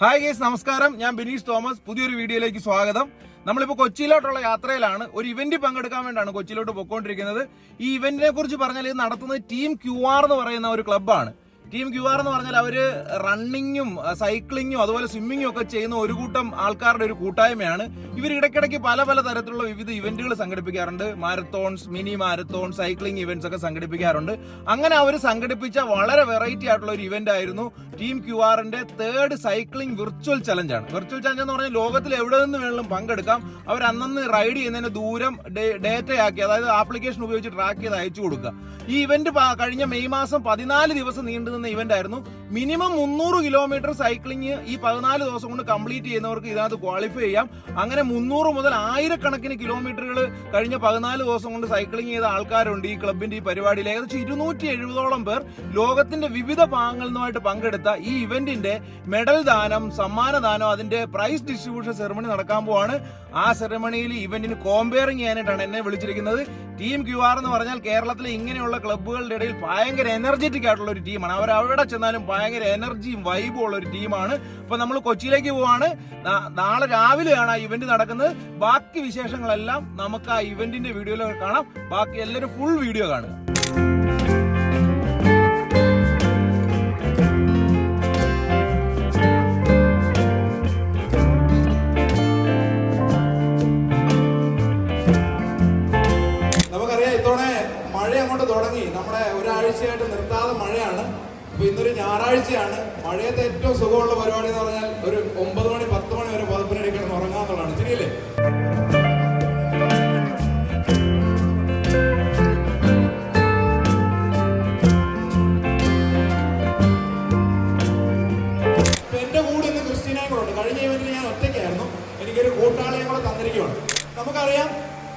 Hi guys നമസ്കാരം. ഞാൻ Bineesh Thomas. പുതിയൊരു വീഡിയോയിലേക്ക് സ്വാഗതം. നമ്മളിപ്പോൾ കൊച്ചിയിലോട്ടുള്ള യാത്രയിലാണ്. ഒരു ഇവന്റ് പങ്കെടുക്കാൻ വേണ്ടിയാണ് കൊച്ചിയിലോട്ട് പോയിക്കൊണ്ടിരിക്കുന്നത്. ഈ ഇവന്റിനെ കുറിച്ച് പറഞ്ഞാൽ ഇത് നടത്തുന്നത് ടീം ക്യു ആർ എന്ന് പറയുന്ന ഒരു ക്ലബ്ബാണ് ടീം ക്യു ആർ എന്ന് പറഞ്ഞാൽ അവർ റണ്ണിങ്ങും സൈക്ലിങ്ങും അതുപോലെ സ്വിമ്മിങ്ങും ഒക്കെ ചെയ്യുന്ന ഒരു കൂട്ടം ആൾക്കാരുടെ ഒരു കൂട്ടായ്മയാണ്. ഇവർ ഇടയ്ക്കിടയ്ക്ക് പല പല തരത്തിലുള്ള വിവിധ ഇവന്റുകൾ സംഘടിപ്പിക്കാറുണ്ട്. Marathons mini marathon cycling events ഒക്കെ സംഘടിപ്പിക്കാറുണ്ട്. അങ്ങനെ അവർ സംഘടിപ്പിച്ച വളരെ വെറൈറ്റി ആയിട്ടുള്ള ഒരു ഇവന്റ് ആയിരുന്നു ടീം ക്യു ആറിന്റെ തേർഡ് സൈക്ലിംഗ് വിർച്വൽ ചലഞ്ച് ആണ് വിർച്വൽ ചലഞ്ച് എന്ന് പറഞ്ഞാൽ ലോകത്തിൽ എവിടെ നിന്ന് വേണമെങ്കിലും പങ്കെടുക്കാം. അവർ അന്നന്ന് റൈഡ് ചെയ്യുന്നതിന് ദൂരം ഡേറ്റ ആക്കി അതായത് ആപ്ലിക്കേഷൻ ഉപയോഗിച്ച് ട്രാക്ക് ചെയ്ത് അയച്ചു കൊടുക്കുക. ഈ ഇവന്റ് കഴിഞ്ഞ മെയ് മാസം പതിനാല് ദിവസം നീണ്ടു നിന്ന ഇവന്റ് ആയിരുന്നു. മിനിമം മുന്നൂറ് കിലോമീറ്റർ സൈക്ലിംഗ് ഈ പതിനാല് ദിവസം കൊണ്ട് കംപ്ലീറ്റ് ചെയ്യുന്നവർക്ക് ഇതിനകത്ത് ക്വാളിഫൈ ചെയ്യാം. അങ്ങനെ മുന്നൂറ് മുതൽ ആയിരക്കണക്കിന് കിലോമീറ്ററുകൾ കഴിഞ്ഞ പതിനാല് ദിവസം കൊണ്ട് സൈക്ലിംഗ് ചെയ്ത ആൾക്കാരുണ്ട് ഈ ക്ലബിന്റെ ഈ പരിപാടിയിൽ. ഏകദേശം ഇരുന്നൂറ്റി എഴുപതോളം പേർ ലോകത്തിന്റെ വിവിധ ഭാഗങ്ങളിൽ നിന്നുമായിട്ട് പങ്കെടുത്ത ഈ ഇവന്റിന്റെ മെഡൽ ദാനം സമ്മാനദാനം അതിന്റെ പ്രൈസ് ഡിസ്ട്രിബ്യൂഷൻ സെറമണി നടക്കാൻ പോവാണ്. ആ സെറമണിയിൽ ഇവന്റിന് കോമ്പയറിംഗ് ചെയ്യാനായിട്ടാണ് എന്നെ വിളിച്ചിരിക്കുന്നത്. ടീം ക്യു ആർ എന്ന് പറഞ്ഞാൽ കേരളത്തിലെ ഇങ്ങനെയുള്ള ക്ലബ്ബുകളുടെ ഇടയിൽ ഭയങ്കര എനർജറ്റിക് ആയിട്ടുള്ള ഒരു ടീമാണ് അവർ അവിടെ ചെന്നാലും ഭയങ്കര എനർജിയും വൈബും ഉള്ള ഒരു ടീമാണ് ഇപ്പൊ നമ്മൾ കൊച്ചിയിലേക്ക് പോവാണ്. നാളെ രാവിലെയാണ് ആ ഇവന്റ് നടക്കുന്നത്. ബാക്കി വിശേഷങ്ങളെല്ലാം നമുക്ക് ആ ഇവന്റിന്റെ വീഡിയോയിൽ കാണാം. ബാക്കി എല്ലാവരും ഫുൾ വീഡിയോ കാണുക. തുടങ്ങി. നമ്മുടെ ഒരാഴ്ചയായിട്ട് നിർത്താതെ മഴയാണ്. അപ്പൊ ഇന്നൊരു ഞായറാഴ്ചയാണ്. മഴയത്തെ ഏറ്റവും സുഖമുള്ള പരിപാടി എന്ന് പറഞ്ഞാൽ ഒരു ഒമ്പത് മണി പത്ത് മണി വരെ പതിപ്പിനടി കിടന്ന് ഉറങ്ങാന്നുള്ളതാണ് ശരിയല്ലേ? ഞാൻ ഒറ്റയ്ക്കായിരുന്നു. നമുക്കറിയാം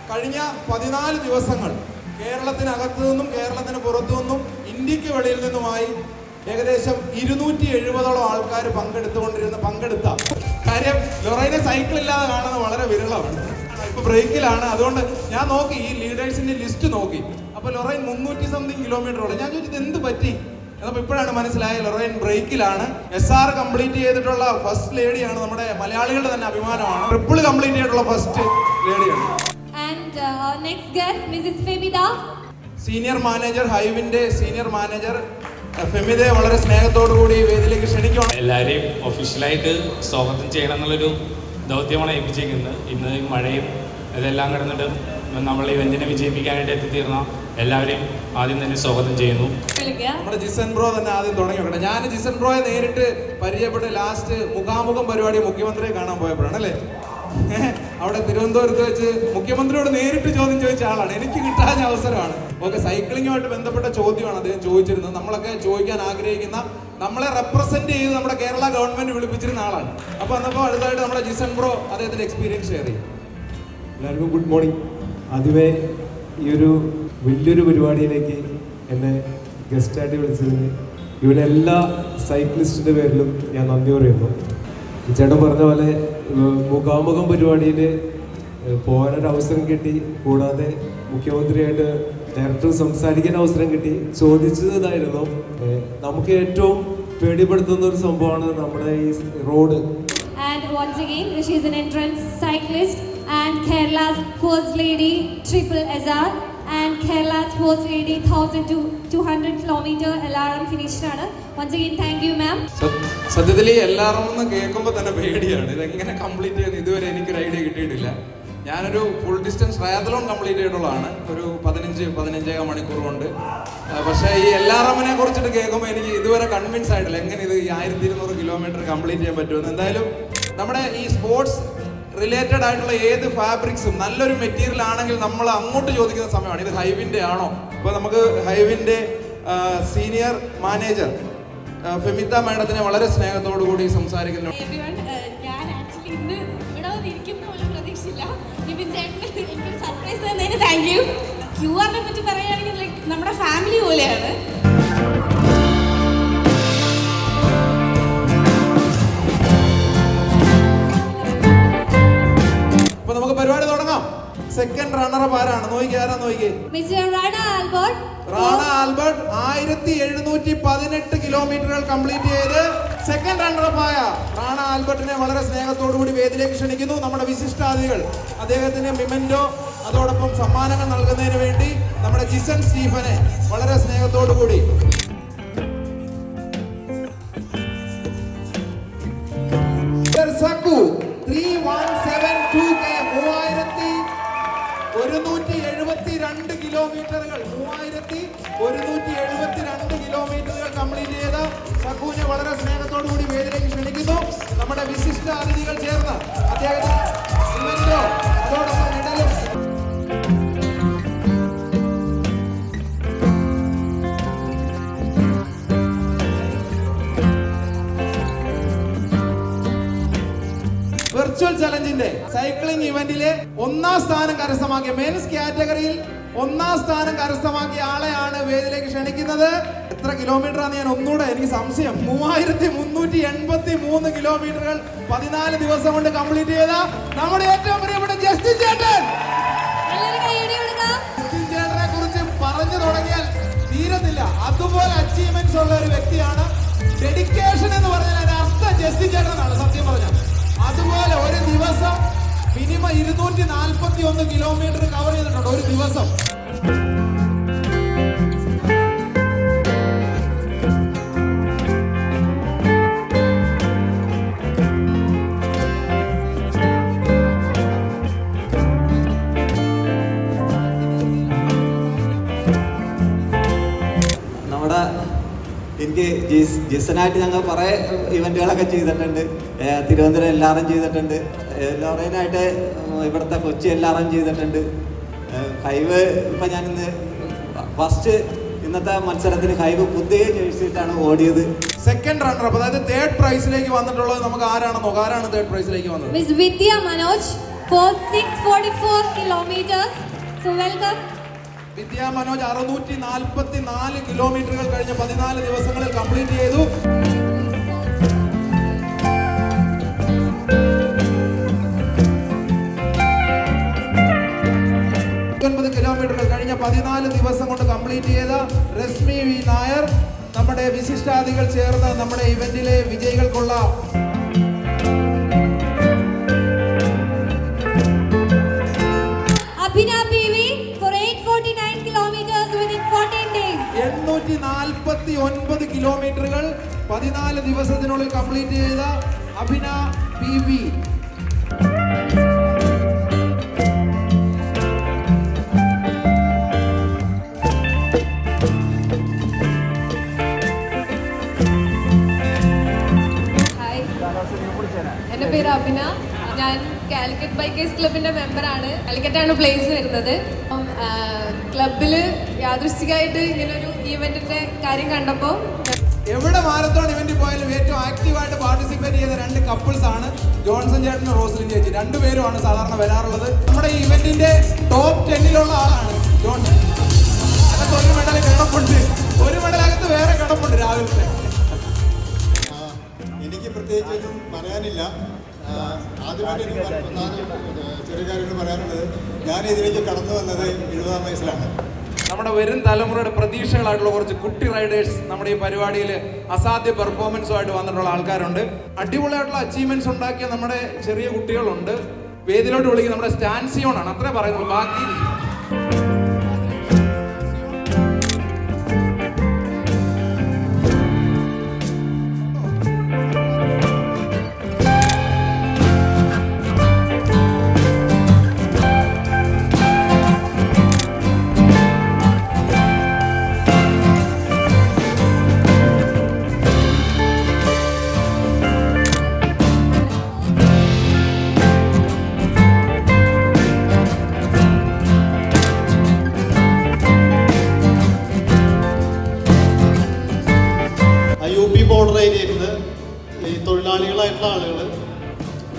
കഴിഞ്ഞ പതിനാല് ദിവസങ്ങൾ കേരളത്തിനകത്തു നിന്നും കേരളത്തിന് പുറത്തു നിന്നും ഇന്ത്യയ്ക്ക് വെളിയിൽ നിന്നുമായി ഏകദേശം ഇരുന്നൂറ്റി എഴുപതോളം ആൾക്കാർ പങ്കെടുത്തുകൊണ്ടിരുന്ന പങ്കെടുത്ത കാര്യം ലൊറൈനെ സൈക്കിൾ ഇല്ലാതെ കാണുന്നത് വളരെ വിരളമാണ്. ഇപ്പൊ ബ്രേക്കിലാണ് അതുകൊണ്ട് ഞാൻ നോക്കി ഈ ലീഡേഴ്സിന്റെ ലിസ്റ്റ് നോക്കി. അപ്പൊ ലൊറൈൻ മുന്നൂറ്റി സംതിങ് കിലോമീറ്റർ ഉള്ളത് ഞാൻ ചോദിച്ചത് എന്ത് പറ്റി? അപ്പൊ ഇപ്പോഴാണ് മനസ്സിലായ ലൊറൈൻ ബ്രേക്കിലാണ് എസ് ആർ കംപ്ലീറ്റ് ചെയ്തിട്ടുള്ള ഫസ്റ്റ് ലേഡിയാണ് നമ്മുടെ മലയാളികളുടെ തന്നെ അഭിമാനമാണ്. ട്രിപ്പിൾ കംപ്ലീറ്റ് ചെയ്തിട്ടുള്ള ഫസ്റ്റ് ലേഡിയാണ് സീനിയർ മാനേജർ ഹൈവിന്റെ സീനിയർ മാനേജർ ഫെമിതയെ വളരെ സ്നേഹത്തോടു കൂടി വേദിയിലേക്ക് ക്ഷണിക്കുകയാണ് എല്ലാവരെയും ഒഫീഷ്യലായിട്ട് സ്വാഗതം ചെയ്യണം എന്നുള്ളൊരു ദൗത്യമാണ് ഏൽപ്പിച്ചിരിക്കുന്നത്. ഇന്ന് മഴയും ഇതെല്ലാം കിടന്നിട്ട് നമ്മൾ ഈ ഇവന്റിനെ വിജയിപ്പിക്കാനായിട്ട് എത്തിത്തീർന്ന എല്ലാവരെയും ആദ്യം തന്നെ സ്വാഗതം ചെയ്യുന്നു. നമ്മുടെ ജിസൻ ബ്രോ തന്നെ ആദ്യം തുടങ്ങി വെക്കണം ഞാൻ ജിസൻ ബ്രോയെ നേരിട്ട് പരിചയപ്പെട്ട് ലാസ്റ്റ് മുഖാമുഖം പരിപാടി മുഖ്യമന്ത്രിയെ കാണാൻ പോയപ്പോഴാണ് അല്ലേ? അവിടെ തിരുവനന്തപുരത്ത് വെച്ച് മുഖ്യമന്ത്രിയോട് നേരിട്ട് ചോദ്യം ചോദിച്ച ആളാണ്. എനിക്ക് കിട്ടാൻ അവസരമാണ്. ഓക്കെ സൈക്ലിങ്ങുമായിട്ട് ബന്ധപ്പെട്ട ചോദ്യമാണ് അദ്ദേഹം ചോദിച്ചിരുന്നത്. നമ്മളൊക്കെ ചോദിക്കാൻ ആഗ്രഹിക്കുന്ന നമ്മളെ റെപ്രസെന്റ് ചെയ്ത് നമ്മുടെ കേരള ഗവൺമെന്റ് വിളിപ്പിച്ചിരുന്ന ആളാണ്. അപ്പൊ അന്നപ്പോ അടുത്തായിട്ട് നമ്മുടെ ജിസൻ ബ്രോ അദ്ദേഹത്തിന്റെ എക്സ്പീരിയൻസ് ഷെയർ ചെയ്യും. എല്ലാവർക്കും ഗുഡ് മോർണിംഗ് ആദ്യമേ ഈ ഒരു വലിയൊരു പരിപാടിയിലേക്ക് എന്നെ ഗസ്റ്റായിട്ട് വിളിച്ചതിന് ഇവിടെ എല്ലാ സൈക്ലിസ്റ്റിന്റെ പേരിലും ഞാൻ നന്ദി പറയുന്നു. ചേട്ടൻ പറഞ്ഞ പോലെ മുഖാമുഖം പരിപാടിയിൽ പോകാനൊരു കിട്ടി കൂടാതെ മുഖ്യമന്ത്രിയായിട്ട് ഡയറക്ടർ സംസാരിക്കാൻ അവസരം കിട്ടി ചോദിച്ചതായിരുന്നു നമുക്ക് ഏറ്റവും പേടിപ്പെടുത്തുന്ന ഒരു സംഭവമാണ് നമ്മുടെ ഈ road And once again, she is an entrance cyclist and Kerala's first lady triple SR and Kerala's first lady 1200 kilometer alarm finished thank you, സത്യത്തിൽ എല്ലാവരും ഒന്ന് കേൾക്കുമ്പോൾ തന്നെ പേടിയാണ്. ഇതെങ്ങനെ കംപ്ലീറ്റ് ചെയ്യുന്നത് ഇതുവരെ എനിക്കൊരു ഐഡിയ കിട്ടിയിട്ടില്ല. ഞാനൊരു ഫുൾ ഡിസ്റ്റൻസ് ട്രയാത്തലോൺ കംപ്ലീറ്റ് ചെയ്തിട്ടുള്ളതാണ്. ഒരു പതിനഞ്ച് പതിനഞ്ചേകാം മണിക്കൂർ കൊണ്ട് പക്ഷെ പക്ഷേ ഈ എല്ലാറമ്മനെ കുറിച്ചിട്ട് കേൾക്കുമ്പോൾ എനിക്ക് ഇതുവരെ കൺവിൻസ് ആയിട്ടില്ല. എങ്ങനെ ഇത് ഈ ആയിരത്തി ഇരുന്നൂറ് കിലോമീറ്റർ കംപ്ലീറ്റ് ചെയ്യാൻ പറ്റുമെന്ന്. എന്തായാലും നമ്മുടെ ഈ സ്പോർട്സ് റിലേറ്റഡ് ആയിട്ടുള്ള ഏത് ഫാബ്രിക്സും നല്ലൊരു മെറ്റീരിയൽ ആണെങ്കിൽ നമ്മൾ അങ്ങോട്ട് ചോദിക്കുന്ന സമയമാണ്. ഇത് ഹൈവിന്റെ ആണോ? ഇപ്പൊ നമുക്ക് ഹൈവിന്റെ സീനിയർ മാനേജർ ഫെമിത മാഡത്തിനെ വളരെ സ്നേഹത്തോടു കൂടി സംസാരിക്കുന്നു. ഞാൻ ആക്ച്വലി ഇന്ന് ഇവിടെ വന്നിരിക്കുന്ന പോലും പ്രതീക്ഷയില്ല. ഇതിന്റെ എനിക്ക് സർപ്രൈസ് തന്നതിന് താങ്ക് യു ക്യു ആറിനെ പറ്റി പറയുകയാണെങ്കിൽ ലൈക്ക് നമ്മുടെ ഫാമിലി പോലെയാണ്. അപ്പൊ നമുക്ക് പരിപാടി തുടങ്ങാം. സെക്കൻഡ് റണ്ണർ ആരാണ്? നോക്കി ആരാ നോക്കി. Mister Rana Albert. Rana Albert ആയിരത്തി എഴുന്നൂറ്റി പതിനെട്ട് കിലോമീറ്ററുകൾ കംപ്ലീറ്റ് ചെയ്ത് സെക്കൻഡ് റണ്ണറപ്പായ റാണ ആൽബർട്ടിനെ വളരെ സ്നേഹത്തോടുകൂടി വേദിയിലേക്ക് ക്ഷണിക്കുന്നു. നമ്മുടെ വിശിഷ്ടാതിഥികൾ അദ്ദേഹത്തിന് മിമൻഡോ അതോടൊപ്പം സമ്മാനങ്ങൾ നൽകുന്നതിന് വേണ്ടി നമ്മുടെ ജിസൺ സ്റ്റീഫനെ വളരെ സ്നേഹത്തോടുകൂടി സക്കു കിലോമീറ്ററുകൾ. മൂവായിരത്തി ഒരുന്നൂറ്റി എഴുപത്തി രണ്ട് കിലോമീറ്ററുകൾ കംപ്ലീറ്റ് ചെയ്ത സഖുവിനെ വളരെ സ്നേഹത്തോടു കൂടി ക്ഷണിക്കുന്നു. നമ്മുടെ വിശിഷ്ട അതിഥികൾ ചേർന്ന് അദ്ദേഹത്തിന് വെർച്വൽ ചലഞ്ചിന്റെ സൈക്ലിംഗ് ഇവന്റിലെ ഒന്നാം സ്ഥാനം കരസ്ഥമാക്കിയ മെൻസ് കാറ്റഗറിയിൽ ഒന്നാം സ്ഥാനം കരസ്ഥമാക്കിയ ആളെയാണ് വേദിയിലേക്ക് ക്ഷണിക്കുന്നത്. എത്ര കിലോമീറ്റർ ആണ് ഞാൻ ഒന്നുകൂടെ എനിക്ക് സംശയം. മൂവായിരത്തി മുന്നൂറ്റി എൺപത്തി മൂന്ന് കിലോമീറ്ററുകൾ പതിനാല് ദിവസം കൊണ്ട് കംപ്ലീറ്റ് ചെയ്ത നമ്മുടെ ഏറ്റവും പ്രിയപ്പെട്ട ജസ്റ്റിൻ ചേട്ടൻ. ജസ്റ്റിൻ ചേട്ടനെ കുറിച്ച് പറഞ്ഞു തുടങ്ങിയാൽ തീരത്തില്ല. അതുപോലെ അച്ചീവ്മെന്റ്സ് ഉള്ള ഒരു വ്യക്തിയാണ്. ഡെഡിക്കേഷൻ എന്ന് പറഞ്ഞാൽ അതിന്റെ അർത്ഥം ജസ്റ്റിൻ ചേട്ടനാണ് സത്യം പറഞ്ഞാൽ. അതുപോലെ ഇരുന്നൂറ്റി നാൽപ്പത്തി ഒന്ന് കിലോമീറ്റർ കവർ ചെയ്തിട്ടുണ്ട്. ഒരു ദിവസം. ജിസനായിട്ട് ഞങ്ങൾ കുറേ ഇവന്റുകളൊക്കെ ചെയ്തിട്ടുണ്ട്. തിരുവനന്തപുരം എല്ലാവരും ചെയ്തിട്ടുണ്ട്. എല്ലാവരേനായിട്ട് ഇവിടുത്തെ കൊച്ചി അറേഞ്ച് ചെയ്തിട്ടുണ്ട്. ഹൈവ് ഇപ്പം ഞാൻ ഇന്ന് ഫസ്റ്റ് ഇന്നത്തെ മത്സരത്തിന് ഹൈവ് പുതിയ ജേഴ്സിയിട്ടാണ് ഓടിയത്. സെക്കൻഡ് റണ്ണർ അപ്പ് അതായത് തേർഡ് പ്രൈസിലേക്ക് വന്നിട്ടുള്ളത് നമുക്ക് ആരാണെന്ന് നോക്കാം? ആരാണ് തേർഡ് പ്രൈസിലേക്ക് വന്നത്? Miss Vidya Manoj 644 kilometers. So welcome. Vidya Manoj അറുന്നൂറ്റി നാൽപ്പത്തി നാല് കിലോമീറ്ററുകൾ കഴിഞ്ഞ പതിനാല് ദിവസങ്ങളിൽ കംപ്ലീറ്റ് ചെയ്തു. പതിനാല് ദിവസം കൊണ്ട് കംപ്ലീറ്റ് ചെയ്ത രശ്മി വി നായർ നമ്മുടെ വിശിഷ്ടാദികൾ ചേർന്ന് നമ്മുടെ ഇവന്റിലെ വിജയികൾക്കുള്ള Abhina PV for 849 kilometers within 14 days. എണ്ണൂറ്റി നാൽപ്പത്തി ഒൻപത് കിലോമീറ്ററുകൾ പതിനാല് ദിവസത്തിനുള്ളിൽ കംപ്ലീറ്റ് ചെയ്ത അഭിന പി വി പേര് അഭിന. ഞാൻ കാലിക്കറ്റ് ബൈക്കേഴ്സ് ക്ലബിന്റെ മെമ്പറാണ്. കാലിക്കറ്റാണ് പ്ലേസ് വരുന്നത്. അപ്പം ക്ലബിൽ യാദൃശ്ചികമായിട്ട് ഇങ്ങനൊരു ഈവെന്റിന്റെ കാര്യം കണ്ടപ്പോൾ എവിടെ മാരത്തോൺ ഇവന്റ് പോയാലും ഏറ്റവും ആക്റ്റീവായിട്ട് പാർട്ടിസിപ്പേറ്റ് ചെയ്ത രണ്ട് കപ്പിൾസ് ആണ് ജോൺസൺ ചേട്ടനും റോസ്ലിൻ ചേച്ചി. രണ്ടുപേരുമാണ് സാധാരണ വരാറുള്ളത്. നമ്മുടെ ഈ ഇവന്റിന്റെ ടോപ്പ് ടെന്നിലുള്ള ആളാണ് ജോൺസൺ. അകത്ത് ഒരു മെഡൽ കിടപ്പുണ്ട്. ഒരു മെഡലകത്ത് വേറെ കിടപ്പുണ്ട് രാവിലത്തെ. എനിക്ക് പ്രത്യേകിച്ചൊന്നും പറയാനില്ല. ചെറിയ ഞാൻ ഇതിലേക്ക് കടന്നു വന്നത് നമ്മുടെ വരും തലമുറയുടെ പ്രതീക്ഷകളായിട്ടുള്ള കുറച്ച് കുട്ടി റൈഡേഴ്സ് നമ്മുടെ ഈ പരിപാടിയിൽ അസാധ്യ പെർഫോമൻസുമായിട്ട് വന്നിട്ടുള്ള ആൾക്കാരുണ്ട്. അടിപൊളിയായിട്ടുള്ള അച്ചീവ്മെന്റ്സ് ഉണ്ടാക്കിയ നമ്മുടെ ചെറിയ കുട്ടികളുണ്ട്. വേദിയിലോട്ട് വിളിക്കുന്ന നമ്മുടെ സ്റ്റാൻസിയോണാണ്. അത്രേ പറയുന്നുള്ളൂ. ബാക്കി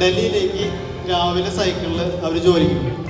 ഡൽഹിയിലേക്ക് രാവിലെ സൈക്കിളിൽ അവർ ജോലിക്ക് പോകും